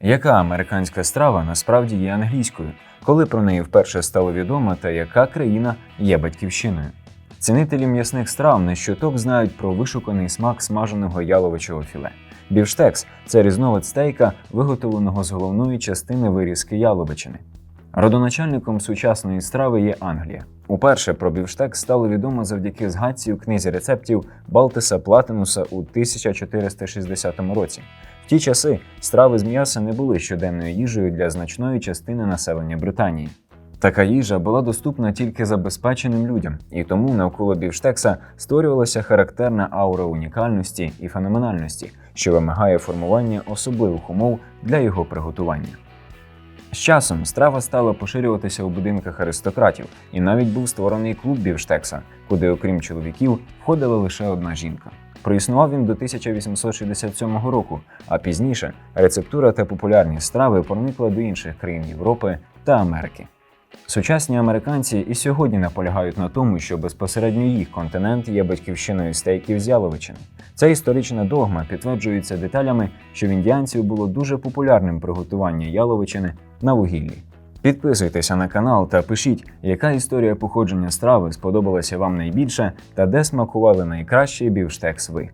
Яка американська страва насправді є англійською, коли про неї вперше стало відомо та яка країна є батьківщиною? Цінителі м'ясних страв не щоток знають про вишуканий смак смаженого яловичого філе. Бівштекс це різновид стейка, виготовленого з головної частини вирізки яловичини. Родоначальником сучасної страви є Англія. Уперше про бівштекс стало відомо завдяки згадці у книзі рецептів Балтеса Платинуса у 1460 році. В ті часи страви з м'яса не були щоденною їжею для значної частини населення Британії. Така їжа була доступна тільки забезпеченим людям, і тому навколо бівштекса створювалася характерна аура унікальності і феноменальності, що вимагає формування особливих умов для його приготування. З часом страва стала поширюватися у будинках аристократів, і навіть був створений клуб бівштекса, куди, окрім чоловіків, входила лише одна жінка. Проіснував він до 1867 року, а пізніше рецептура та популярність страви проникла до інших країн Європи та Америки. Сучасні американці і сьогодні наполягають на тому, що безпосередньо їх континент є батьківщиною стейків з яловичини. Ця історична догма підтверджується деталями, що в індіанців було дуже популярним приготування яловичини на вугіллі. Підписуйтеся на канал та пишіть, яка історія походження страви сподобалася вам найбільше та де смакували найкраще бівштекс ви.